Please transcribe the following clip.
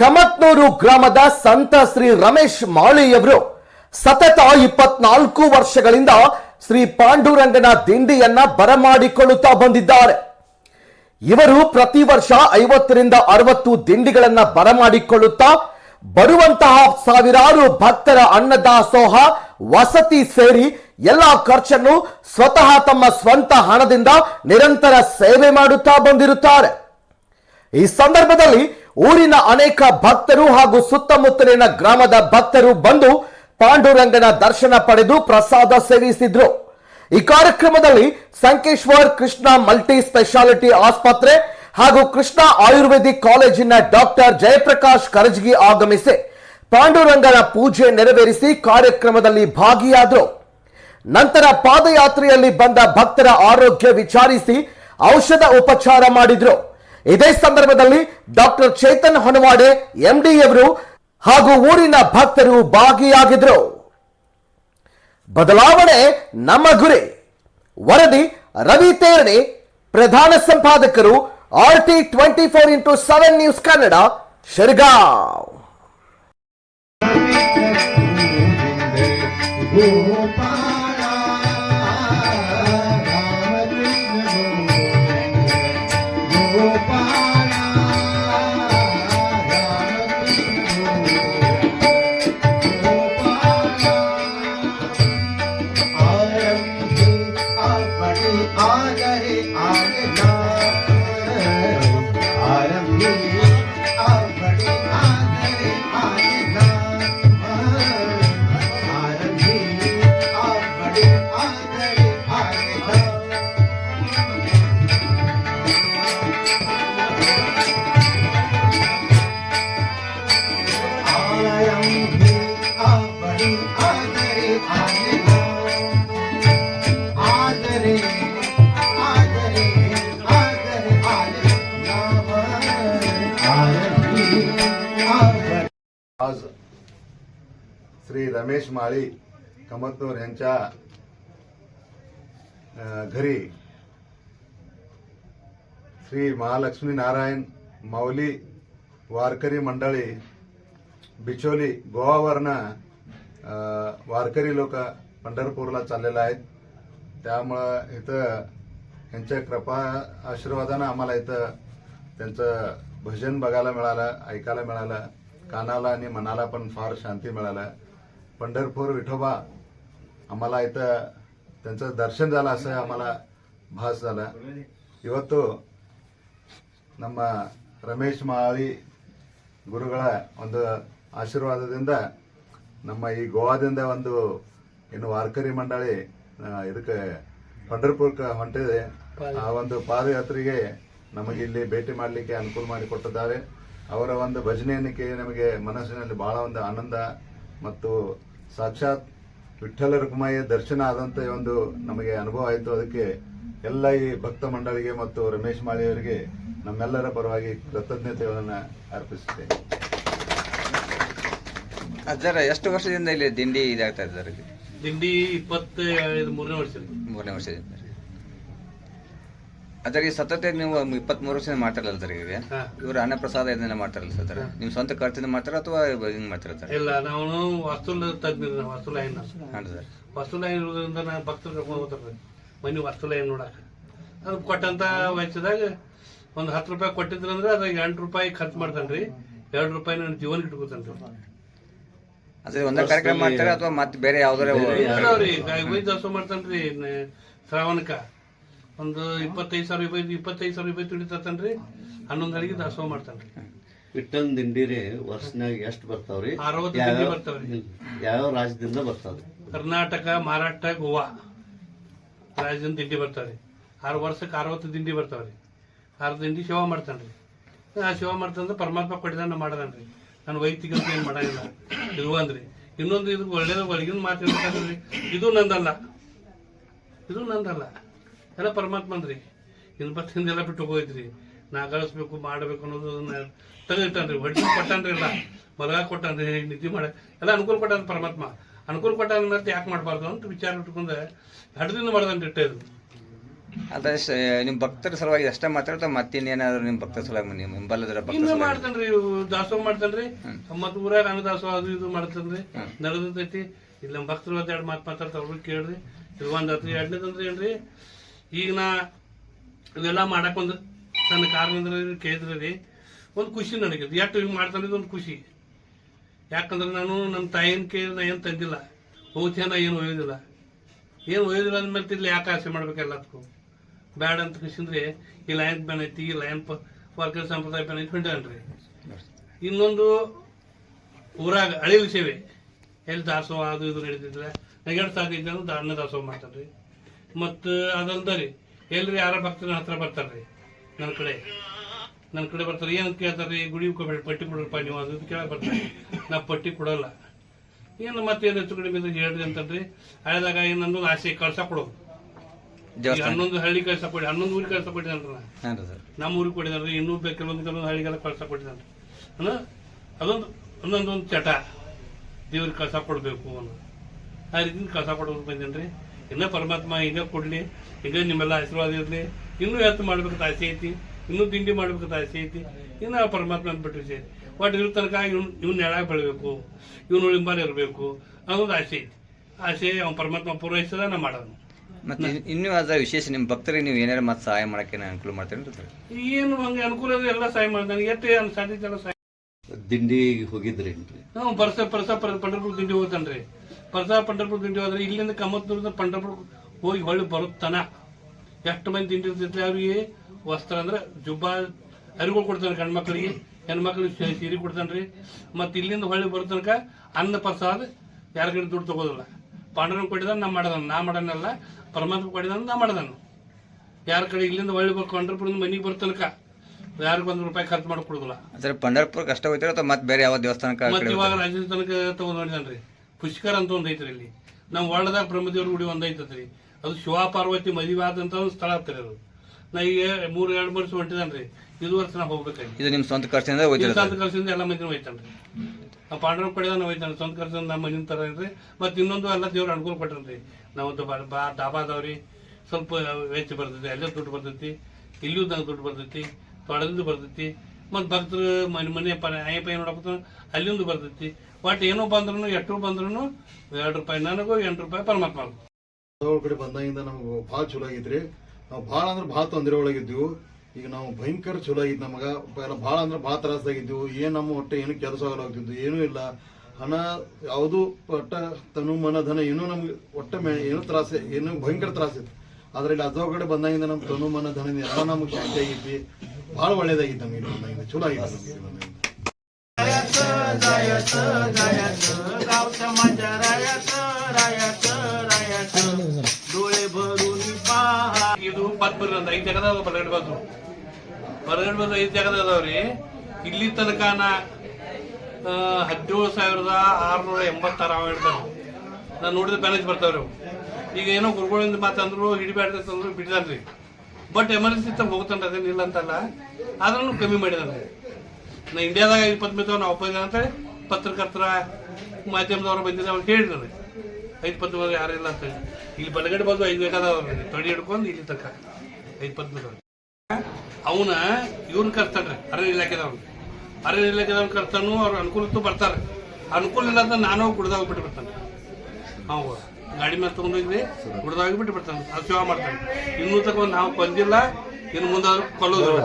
ಕಮತ್ನೂರು ಗ್ರಾಮದ ಸಂತ ಶ್ರೀ ರಮೇಶ್ ಮಾಳಿಯವರು ಸತತ ಇಪ್ಪತ್ನಾಲ್ಕು ವರ್ಷಗಳಿಂದ ಶ್ರೀ ಪಾಂಡುರಂಗನ ದಿಂಡಿಯನ್ನ ಬರಮಾಡಿಕೊಳ್ಳುತ್ತಾ ಬಂದಿದ್ದಾರೆ. ಇವರು ಪ್ರತಿ ವರ್ಷ ಐವತ್ತರಿಂದ ಅರವತ್ತು ದಿಂಡಿಗಳನ್ನ ಬರಮಾಡಿಕೊಳ್ಳುತ್ತಾ ಬರುವಂತಹ ಸಾವಿರಾರು ಭಕ್ತರ ಅನ್ನದಾಸೋಹ ವಸತಿ ಸೇರಿ ಎಲ್ಲ ಖರ್ಚನ್ನು ಸ್ವತಃ ತಮ್ಮ ಸ್ವಂತ ಹಣದಿಂದ ನಿರಂತರ ಸೇವೆ ಮಾಡುತ್ತಾ ಬಂದಿರುತ್ತಾರೆ. ಈ ಸಂದರ್ಭದಲ್ಲಿ ಊರಿನ ಅನೇಕ ಭಕ್ತರು ಹಾಗೂ ಸುತ್ತಮುತ್ತಲಿನ ಗ್ರಾಮದ ಭಕ್ತರು ಬಂದು ಪಾಂಡುರಂಗನ ದರ್ಶನ ಪಡೆದು ಪ್ರಸಾದ ಸೇವಿಸಿದ್ರು. ಈ ಕಾರ್ಯಕ್ರಮದಲ್ಲಿ ಸಂಕೇಶ್ವರ್ ಕೃಷ್ಣ ಮಲ್ಟಿ ಸ್ಪೆಷಾಲಿಟಿ ಆಸ್ಪತ್ರೆ ಹಾಗೂ ಕೃಷ್ಣ ಆಯುರ್ವೇದಿಕ್ ಕಾಲೇಜಿನ ಡಾಕ್ಟರ್ ಜಯಪ್ರಕಾಶ್ ಕರಜ್ಗಿ ಆಗಮಿಸಿ ಪಾಂಡುರಂಗನ ಪೂಜೆ ನೆರವೇರಿಸಿ ಕಾರ್ಯಕ್ರಮದಲ್ಲಿ ಭಾಗಿಯಾದರು. ನಂತರ ಪಾದಯಾತ್ರೆಯಲ್ಲಿ ಬಂದ ಭಕ್ತರ ಆರೋಗ್ಯ ವಿಚಾರಿಸಿ ಔಷಧ ಉಪಚಾರ ಮಾಡಿದ್ರು. ಇದೇ ಸಂದರ್ಭದಲ್ಲಿ ಡಾಕ್ಟರ್ ಚೇತನ್ ಹೊನವಾಡೆ ಎಂಡಿಯವರು ಹಾಗೂ ಊರಿನ ಭಕ್ತರು ಭಾಗಿಯಾಗಿದ್ರು. ಬದಲಾವಣೆ ನಮ್ಮ ಗುರಿ. ವರದಿ ರವಿ ತೇರಣಿ, ಪ್ರಧಾನ ಸಂಪಾದಕರು R T twenty four into seven news Kannada, Shirgaon. माळी कमतनोर यांच्या घरी श्री महालक्ष्मी नारायण माऊली वारकरी मंडळी बिचोली गोवावरनं वारकरी लोक पंढरपूरला चाललेले आहेत. त्यामुळं इथं यांच्या कृपा आशीर्वादानं आम्हाला इथं त्यांचं भजन बघायला मिळालं ऐकायला मिळालं कानाला आणि मनाला पण फार शांती मिळालं. पंढरपूर विठोबा आम्हाला इथं त्यांचं दर्शन झालं असं आम्हाला ಭಾಸ झालं ಇವತ್ತು ನಮ್ಮ ರಮೇಶ್ ಮಾಳಿ ಗುರುಗಳ ಒಂದು ಆಶೀರ್ವಾದದಿಂದ ನಮ್ಮ ಈ ಗೋವಾದಿಂದ ಒಂದು ಏನು ವಾರ್ಕರಿ ಮಂಡಳಿ ಆ, ಇದಕ್ಕೆ ಪಂಡರ್ಪುರಕ್ಕೆ ಹೊಂಟಿದೆ ಆ ಒಂದು ಪಾದಯಾತ್ರೆಗೆ ನಮಗೆ ಇಲ್ಲಿ ಭೇಟಿ ಮಾಡಲಿಕ್ಕೆ ಅನುಕೂಲ ಮಾಡಿಕೊಟ್ಟಿದ್ದಾರೆ ಅವರ ಒಂದು ಭಜನೆಯನ್ನು ಕೇಳಿ ನಮಗೆ ಮನಸ್ಸಿನಲ್ಲಿ ಬಹಳ ಒಂದು ಆನಂದ ಮತ್ತು ಸಾಕ್ಷಾತ್ ವಿಠ್ಠಲ ರುಕ್ಮಾಯಿಯ ದರ್ಶನ ಆದಂತ ಒಂದು ನಮಗೆ ಅನುಭವ ಆಯಿತು. ಅದಕ್ಕೆ ಎಲ್ಲ ಈ ಭಕ್ತ ಮಂಡಳಿಗೆ ಮತ್ತು ರಮೇಶ್ ಮಾಳಿಯವರಿಗೆ ನಮ್ಮೆಲ್ಲರ ಪರವಾಗಿ ಕೃತಜ್ಞತೆಗಳನ್ನು ಅರ್ಪಿಸುತ್ತೇನೆ. ಅಜ್ಜರ ಎಷ್ಟು ವರ್ಷದಿಂದ ಇಲ್ಲಿ ದಿಂಡಿ ಇದಾಗ್ತಾ ಇದ್ದಾರೆ? ದಿಂಡಿ ಇಪ್ಪತ್ತ ಮೂರನೇ ವರ್ಷ. ಮೂರನೇ ವರ್ಷದಿಂದ. ಅದ್ರ ಈ ಸತತ ನೀವು ಇಪ್ಪತ್ಮೂರು ವರ್ಷದಿಂದ ಮಾಡ್ತಾರಲ್ಲ ಸರ್ ಈಗ. ಇವ್ರ ಅನ್ನಪ್ರಸಾದ ಇದನ್ನೆಲ್ಲ ಮಾಡ್ತಾರಲ್ಲ ಸರ್. ನೀವು ಸ್ವಂತ ಖರ್ಚಿಂದ ಮಾಡ್ತಾರ ಅಥವಾ ಹಿಂಗ್ ಮಾಡ್ತಾರ ಸರ್? ಇಲ್ಲ ನಾವು ವಸ್ತು ತಜ್ಞರು ವಸ್ತು ಲೈನ್ ಹಾಂ ಸರ್. ವಸ್ತು ಲೈನ್ ಇರೋದ್ರಿಂದ ನಾನು ಭಕ್ತರು ಕರ್ಕೊಂಡು ಹೋಗ್ತಾರೆ. ಮನೆ ವಸ್ತು ಲೈನ್ ನೋಡಕ ಅದು ಕೊಟ್ಟಂತ ವೆಚ್ಚದಾಗ ಒಂದು ಹತ್ತು ರೂಪಾಯಿ ಕೊಟ್ಟಿದ್ರಂದ್ರೆ ಅದಾಗ ಎಂಟು ರೂಪಾಯಿ ಖರ್ಚು ಮಾಡ್ತಾನೆ ರೀ ಎರಡು ರೂಪಾಯಿ ನನ್ನ ಜೀವನ ಇಟ್ಕೋತಾನೆ ರೀ ಅದೇ ಒಂದೇ ಕಾರ್ಯಕ್ರಮ ಮಾಡ್ತಾರೆ ಅಥವಾ ಮತ್ತೆ ಬೇರೆ ಯಾವ್ದಾರ ಮಾಡ್ತಾನ್ರಿ ಶ್ರಾವಣಕ ಒಂದು ಇಪ್ಪತ್ತೈದು ಸಾವಿರ ರೂಪಾಯಿ ಇಪ್ಪತ್ತೈದು ಸಾವಿರ ರೂಪಾಯಿ ತುಡಿತಾತನ್ರಿ ಹನ್ನೊಂದು ಅಡಿಗೆ ದಾಸೋಹ ಮಾಡ್ತಾನ್ರಿ. ವಿಠಲ್ ದಿಂಡಿರಿ ವರ್ಷನಾಗ ಎಷ್ಟು ಬರ್ತಾವ್ರಿ? ಅರವತ್ತು ದಿಂಡಿ ಬರ್ತಾವ್ರಿ. ಯಾವ ರಾಜ್ಯದಿಂದ ಬರ್ತಾವ್ರಿ? ಕರ್ನಾಟಕ ಮಹಾರಾಷ್ಟ್ರ ಗೋವಾ ರಾಜ್ಯದಿಂದ ದಿಂಡಿ ಬರ್ತಾವ್ರಿ. ಆರು ವರ್ಷಕ್ಕೆ ಅರವತ್ತು ದಿಂಡಿ ಬರ್ತಾವ್ರಿ. ಆರು ದಿಂಡಿ ಸೇವಾ ಮಾಡ್ತಾನ್ರಿ. ಆ ಸೇವಾ ಮಾಡ್ತಂದ್ರೆ ಪರಮಾತ್ಮ ಕೊಟ್ಟಿದ್ದಾನ ಮಾಡದನ್ರಿ. ನಾನು ವೈಯಕ್ತಿಕ ಅಂತ ಏನು ಮಾಡಂಗಿಲ್ಲ. ಇದು ಅಂದ್ರಿ. ಇನ್ನೊಂದು ಇದು ಒಳ್ಳೇದು ಒಳಗಿನ ಮಾತು ಇದು ನಂದಲ್ಲ. ಇದು ನಂದಲ್ಲ. ಎಲ್ಲ ಪರಮಾತ್ಮಂದ್ರಿ ಇನ್ನು ಬತ್ತಿಂದೆಲ್ಲ ಬಿಟ್ಟು ಹೋಗೋಯ್ತ್ರಿ ನಾ ಗಳಿಸ್ಬೇಕು ಮಾಡಬೇಕು ಅನ್ನೋದು ಅದನ್ನ ತೆಗೆದಿಟ್ಟಾನ್ರಿ. ಹೊಡ್ಸಿ ಕೊಟ್ಟಾನ್ರಿ ಎಲ್ಲ. ಮಲಗ ಕೊಟ್ಟಾನ್ರಿ. ನಿದ್ದೆ ಮಾಡ ಎಲ್ಲ ಅನುಕೂಲ ಕೊಟ್ಟಾನ ಪರಮಾತ್ಮ. ಅನುಕೂಲ ಕೊಟ್ಟಾನ ಮತ್ತೆ ಯಾಕೆ ಮಾಡಬಾರ್ದು ಅಂತ ವಿಚಾರ ಇಟ್ಕೊಂಡೆ. ಹಡದಿಂದ ಮಾಡ್ದಂತ ಇಟ್ಟೆ ಇದು ಅದ ನಿಮ್ಮ ಭಕ್ತರ ಸಲುವಾಗಿ ಅಷ್ಟೇ ಮಾತಾಡ್ತಾ ಮತ್ತಿನ್ನೇನಾದ್ರು ನಿಮ್ಮ ಭಕ್ತರ ಸಲುವಾಗಿ ನಿಮ್ಮ ಭಕ್ತರ ಇನ್ನು ಮಾಡ್ತಾನ್ರಿ. ಇವು ದಾಸೋಹ ಮಾಡ್ತಾನ್ರಿ. ಮತ್ತ ಊರಾಗ ಅನ್ನದಾಸೋಹ ಅದು ಇದು ಮಾಡ್ತಾನ್ರಿ. ನಡೆದೈತಿ ಇಲ್ಲಿ ನಮ್ಮ ಭಕ್ತರು ಒಂದ್ ಎರಡು ಮಾತು ಮಾತಾಡ್ತಾರ. ಅವ್ರು ಕೇಳ್ರಿ. ಇದು ಒಂದ್ ಹತ್ತು ಎರಡನೇದಂದ್ರೆ ಏನ್ರಿ? ಈಗ ನಾ ಇದೆಲ್ಲ ಮಾಡಕ್ಕೊಂದು ಸಣ್ಣ ಕಾರಣದಿಂದ ಕೇಳಿದ್ರಿ ರೀ, ಒಂದು ಖುಷಿ ನನಗೆ ಎಷ್ಟು ಹಿಂಗೆ ಮಾಡ್ತಾನೆ ಒಂದು ಖುಷಿ. ಯಾಕಂದ್ರೆ ನಾನು ನಮ್ಮ ತಾಯಿನ ಕೇಳಿ ನಾ ಏನು ತಂದಿಲ್ಲ. ಹೋಗ್ತೇನೆ ನಾ ಏನು ಒಯ್ಯೋದಿಲ್ಲ. ಏನು ಒಯ್ಯೋದಿಲ್ಲ ಅಂದಮೇಲೆ ಇಲ್ಲಿ ಯಾಕೆ ಆಸೆ ಮಾಡ್ಬೇಕು ಎಲ್ಲದಕ್ಕೂ? ಬ್ಯಾಡ ಅಂತ ಖುಷಿಂದ್ರೆ ಈ ಲಯನ್ ಬ್ಯಾನ್ ಐತಿ, ಈ ಲಯನ್ ವರ್ಕರ್ ಸಂಪ್ರದಾಯ ಬ್ಯಾನ್ ಐತಿ ರೀ ಇನ್ನೊಂದು ಊರಾಗ ಅಳಿಲು ಸೇವೆ. ಎಲ್ಲಿ ದಾಸೋಹ ಅದು ಇದು ನಡೀತಿದ್ರೆ ನೆಗಡ್ ಸಾಧ್ಯತೆ ಅಂದ್ರೆ ದಾಸೋಹ ಮಾಡ್ತಾರ್ರಿ ಮತ್ತು ಅದಲ್ದ ರೀ ಎಲ್ರಿ ಯಾರ ಭಕ್ತರ ಹತ್ರ ಬರ್ತಾರ್ರಿ. ನನ್ನ ಕಡೆ. ನನ್ನ ಕಡೆ ಬರ್ತಾರೆ. ಏನಂತ ಕೇಳ್ತಾರೆ ಗುಡಿ ಕೊಡ್ಬೇಡಿ ಪಟ್ಟಿ ಕೊಡ್ರಪ್ಪ ನೀವು? ಅದು ಕೇಳ ಬರ್ತಾರೆ. ನಾ ಪಟ್ಟಿ ಕೊಡಲ್ಲ. ಏನು ಮತ್ತೇನು ಹೆಚ್ಚು ಕಡಿಮೆ ಇದ್ರೆ ಹೇಳ್ರಿ ಅಂತಂದ್ರಿ ಹಳೆದಾಗ ಇನ್ನೊಂದು ಆಸೆ ಕಳ್ಸ ಕೊಡೋದು. ಹನ್ನೊಂದು ಹಳ್ಳಿ ಕಳ್ಸ ಕೊಡಿ ಹನ್ನೊಂದು ಊರಿಗೆ ಕಳ್ಸ ಕೊಟ್ಟಿದ್ದಾನ್ರಿ ನಾ ನಮ್ಮ ಊರಿಗೆ ಕೊಟ್ಟಿದ್ದಾರೆ ಇನ್ನೂ ಬೇಕು ಕೆಲವೊಂದು ಕೆಲವೊಂದು ಹಳ್ಳಿಗೆಲ್ಲ ಕಳ್ಸ ಕೊಟ್ಟಿದ್ದಾನೆ ಅನ್ನೋ ಅದೊಂದು ಒಂದೊಂದೊಂದು ಚಟ. ದೇವ್ರಿಗೆ ಕಳ್ಸ ಕೊಡಬೇಕು ಅನ್ನೋ ಆ ರೀತಿ ಕಳ್ಸ ಕೊಡೋದು ಬಂದೇನ್ರಿ ಇನ್ನೂ ಪರಮಾತ್ಮ ಈಗ ಕೊಡಲಿ ಈಗ ನಿಮ್ಮೆಲ್ಲ ಆಶೀರ್ವಾದ ಇರಲಿ. ಇನ್ನೂ ಎತ್ತು ಮಾಡ್ಬೇಕಂತ ಆಸೆ ಐತಿ ಇನ್ನೂ ತಿಂಡಿ ಮಾಡ್ಬೇಕಂತ ಆಸೆ ಐತಿ ಇನ್ನು ಪರಮಾತ್ಮ ಅಂದ್ಬಿಟ್ಟು ವಿಷಯ ಒಟ್ಟು ಇರೋ ತನಕ ಇವ್ನು ಇವ್ನ ನೆಳಾಗ ಬೆಳಬೇಕು ಇವ್ನು ಉಳಿಂಬಾರಿ ಇರಬೇಕು ಅನ್ನೋದು ಆಸೆ ಐತಿ. ಆಸೆ ಅವ್ನು ಪರಮಾತ್ಮ ಪೂರೈಸದ ನಾ ಮಾಡೋದು. ಮತ್ತೆ ಇನ್- ಇನ್ನೂ ಅದರ ವಿಶೇಷ ನಿಮ್ಮ ಭಕ್ತರಿಗೆ ನೀವು ಏನಾರ ಮತ್ತೆ ಸಹಾಯ ಮಾಡಕ್ಕೆ ನಾನು ಅನುಕೂಲ ಮಾಡ್ತೇನೆ ಏನು ಹಂಗೆ ಅನುಕೂಲ ಇದೆ ಎಲ್ಲ ಸಹಾಯ ಮಾಡಿ ನನಗೆ ಎಷ್ಟು ಸಾಧ್ಯತೆ ಎಲ್ಲ ಸಹಾಯ ದಿಂಡಿಗೆ ಹೋಗಿದ್ರಿ ಹ್ಞೂ ಪರ್ಸ ಪರ್ಸ ಪರ್- ದಿಂಡಿ ಹೋಗ್ತಾನೆ ಹೋಗ್ತಾನ್ರಿ. ಪರ್ಸ ಪಂಡರ್ಪುರ ದಿಂಡಿ ಹೋದ್ರೆ ಇಲ್ಲಿಂದ ಕಮ್ಮತ್ತೂರಿಂದ ಪಂಡರ್ಪುರ ಹೋಗಿ ಹೊಳ್ಳಿ ಬರುತ್ತಾನ ಎಷ್ಟು ಮಂದಿ ತಿಂಡಿರ್ತೈತೆ ಅವ್ರಿಗೆ ವಸ್ತ್ರ ಅಂದ್ರೆ ಜುಬ್ಬಾ ಅರಿಗಳು ಕೊಡ್ತಾನೆ ಗಂಡ್ಮಕ್ಳಿಗೆ ಹೆಣ್ಮಕ್ಳಿಗೆ ಸೀರೆ ಸೀರೆ ಕೊಡ್ತಾನ್ರಿ ಮತ್ತೆ ಇಲ್ಲಿಂದ ಹೊಳ್ಳಿ ಬರೋ ತನಕ ಅನ್ನ ಪ್ರಸಾದ ಯಾರ ಕಡೆ ದುಡ್ಡು ತಗೋದಿಲ್ಲ. ಪಾಂಡರ ಕೊಟ್ಟಿದ್ದಾನ ನಾ ಮಾಡದನ ನಾ ಮಾಡೋನಲ್ಲ ಪರಮಾತ್ಮ ಕೊಟ್ಟಿದ್ದಾನ ನಾ ಮಾಡದನು. ಯಾರ ಕಡೆ ಇಲ್ಲಿಂದ ಹೊಳ್ಳಿ ಬರ್ಕೊಂಡು ಪಂಡರ್ಪುರದಿಂದ ಮನೆಗೆ ಬರೋ ತನಕ ಯಾರಿಗೂ ಒಂದು ರೂಪಾಯಿ ಖರ್ಚು ಮಾಡಿ ಕೊಡೋದಿಲ್ಲ ಅಂದ್ರೆ ಪಂಡರ್ಪುರ ಕಷ್ಟ ಹೋಗ್ತೀರಾ ಅಥವಾ ಮತ್ತೆ ಬೇರೆ ಯಾವ ದೇವಸ್ಥಾನಕ್ಕೆ ಮತ್ತೆ ಇವಾಗ ರಾಜ್ಯದ ತನಕ ತಗೊಂಡ್ ನೋಡಿದನ್ರಿ ಪುಷ್ಕರ ಅಂತ ಒಂದು ಐತ್ರಿ ಇಲ್ಲಿ ನಮ್ಮ ಒಳ್ಳದಾಗ ಬ್ರಹ್ಮದೇವ್ರ ಗುಡಿ ಒಂದು ಐತತ್ರಿ. ಅದು ಶಿವ ಪಾರ್ವತಿ ಮದುವೆ ಆದಂತ ಒಂದು ಸ್ಥಳ ಆಗ್ತದೆ ಅದು. ನಾ ಈಗ ಮೂರು ಎರಡು ವರ್ಷ ಹೊಂಟಿದನ್ರಿ. ಇದು ವರ್ಷ ನಾ ಹೋಗ್ಬೇಕಾಗಿ ಇದು ನಿಮ್ಮ ಸ್ವಂತ ಖರ್ಚಿನಿಂದ ಹೋಗ್ತೀರಾ ಸ್ವಂತ ಖರ್ಚಿಂದ ಎಲ್ಲ ಮಂದಿನ ಹೋಯ್ತಾನ್ರಿ. ಆ ಪಾಂಡವ ನಾವು ಹೋಯ್ತಾನೆ ಸ್ವಂತ ಖರ್ಚಿಂದ ನಮ್ಮ ಮನಿನ ತರ ಏನ್ರಿ. ಮತ್ತೆ ಇನ್ನೊಂದು ಎಲ್ಲ ದೇವ್ರ ಅನುಕೂಲ ಕೊಟ್ಟನ್ರಿ ನಾವೊಂದು ಬಾ ಡಾಬಾ ಅದಾವ್ರಿ. ಸ್ವಲ್ಪ ವೆಚ್ಚ ಬರ್ತೈತಿ. ಅಲ್ಲೇ ದುಡ್ಡು ಬರ್ತೈತಿ. ಇಲ್ಲಿಯೂ ನಂಗೆ ದುಡ್ಡು ಬರ್ತೈತಿ. ತೊಡದಿಂದ ಬರ್ತೈತಿ. ಮತ್ತು ಭಕ್ತರು ಮನೆ ಮನೆ ಪ ಅಯ್ಯಪ್ಪ ಏನು ನೋಡಕ್ಕೆ ಅಲ್ಲಿಂದ ಬರ್ತೈತಿ. ಒಟ್ಟು ಏನು ಬಂದ್ರು ಎಷ್ಟು ಬಂದ್ರು ಎರಡು ರೂಪಾಯಿ ನನಗೂ, ಎಂಟು ರೂಪಾಯಿ ಪರಮಾತ್ಮಗೂ. ಅವ್ರ ಕಡೆ ಬಂದಾಗಿಂದ ನಮ್ಗೆ ಭಾಳ ಚಲೋ ಆಗೈತ್ರಿ. ನಾವು ಭಾಳ ಅಂದ್ರೆ ಭಾಳ ತೊಂದರೆ ಒಳಗಿದ್ದೆವು. ಈಗ ನಾವು ಭಯಂಕರ ಚಲೋ ಆಗಿತ್ತು ನಮಗ. ಎಲ್ಲ ಭಾಳ ಅಂದ್ರೆ ಭಾಳ ತ್ರಾಸಾಗಿದ್ದೆವು ಏನು ನಮ್ಮ ಹೊಟ್ಟೆ, ಏನು ಕೆಲಸ ಆಗಲಾಗ್ತಿದ್ದು ಏನೂ ಇಲ್ಲ. ಹಣ ಯಾವುದು ಒಟ್ಟ ತನು, ಮನ, ಧನ, ಏನೂ ನಮ್ಗೆ ಒಟ್ಟ ಮೇ, ಏನೂ ತ್ರಾಸ, ಏನು ಭಯಂಕರ ತ್ರಾಸಿತ್ತು ಆದ್ರೆ ಇಲ್ಲಿ ಅದೋ ಕಡೆ ಬಂದಾಗಿಂದ ನಮ್ಮ ತನು, ಮನ, ಧನ, ಎಲ್ಲ ನಮಗೆ ಶಾಂತಿ ಆಗೈತಿ ಭಾಳ ಒಳ್ಳೇದಾಗಿತ್ತು ನಮಗೆ ಚಲೋ ಆಗಿತ್ತು ಇಲ್ಲಿ ಬಂದಾಗಿಂದ गाव समाज रायाच रायाच रायाच डोळे भरून पहा ಇದು ಪದ್ಮರಿ ಅಂತ ಐದು ಜಗದ ಬರಗಡ್ ಬಂದು ಬರಗಡ್ ಬಂದು ಐದು ಜಗದ ಅದಾವ್ರಿ ಇಲ್ಲಿ ತನಕ ನಾ ಆ, ಹದಿನೇಳು ಸಾವಿರದ ಆರುನೂರ ಎಂಬತ್ತಾರು ಅವ ಹಿಡ್ದಾನ ನಾನು ನೋಡಿದ ಬ್ಯಾಲೇಜ್ ಬರ್ತಾವ್ರಿ ಅವು ಈಗ ಏನೋ ಗುರುಗಳಿಂದ ಮಾತಂದ್ರು ಹಿಡಿಬ್ಯಾಡ್ರಿ ಅಂತಂದ್ರು ಬಿಟ್ಟಿದಾನ್ರಿ ಬಟ್ ಎಮರ್ಜೆನ್ಸಿ ತಗ ಹೋಗ್ತಾನೆ ಅದೇನು ಇಲ್ಲ ಅಂತಲ್ಲ ಆದ್ರೂ ಕಮ್ಮಿ ಮಾಡಿದಾನೆ ನಾ ಇಂಡಿಯಾದಾಗ ಇಪ್ಪತ್ತು ಮಿತಾವ ನಾವು ಒಪ್ಪಿದ ಅಂತೇಳಿ ಪತ್ರಕರ್ತರ ಮಾಧ್ಯಮದವ್ರು ಬಂದಿದ್ದೆ ಅವ್ರು ಹೇಳಿದ್ರು ಐದು ಮಂದಿ ಯಾರು ಇಲ್ಲ ಅಂತ ಹೇಳಿ. ಇಲ್ಲಿ ಬಲಗಡೆ ಬಂದು ಐದು ಬೇಕಾದವ್ರು ತೊಡಿ ಹಿಡ್ಕೊಂಡು ಇಲ್ಲಿ ತಕ್ಕ ಐದು ಮಂದಿ ಅವನ ಇವ್ನ ಕರ್ತಾನೆ ಅರಣ್ಯ ಇಲಾಖೆದವ್ರು. ಅರಣ್ಯ ಇಲಾಖೆದವ್ನು ಕರ್ತಾನು ಅವ್ರ ಅನುಕೂಲತ್ತು ಬರ್ತಾರೆ. ಅನುಕೂಲ ಇಲ್ಲ ಅಂತ ನಾನು ಗುಡ್ದಾಗ ಬಿಟ್ಟು ಬಿಡ್ತಾನೆ ಅವ ಗಾಡಿ ಮೇಲೆ ತೊಗೊಂಡೋಗಿದ್ವಿ ಗುಡ್ದಾಗ ಬಿಟ್ಟು ಬಿಡ್ತಾನೆ ಅದು ಸೇವಾ ಮಾಡ್ತಾನೆ. ಇನ್ನೂ ತಗೊಂಡು ನಾವು ಬಂದಿಲ್ಲ, ಇನ್ನು ಮುಂದಾದ್ರೂ ಕೊಲ್ಲೋದಿಲ್ಲ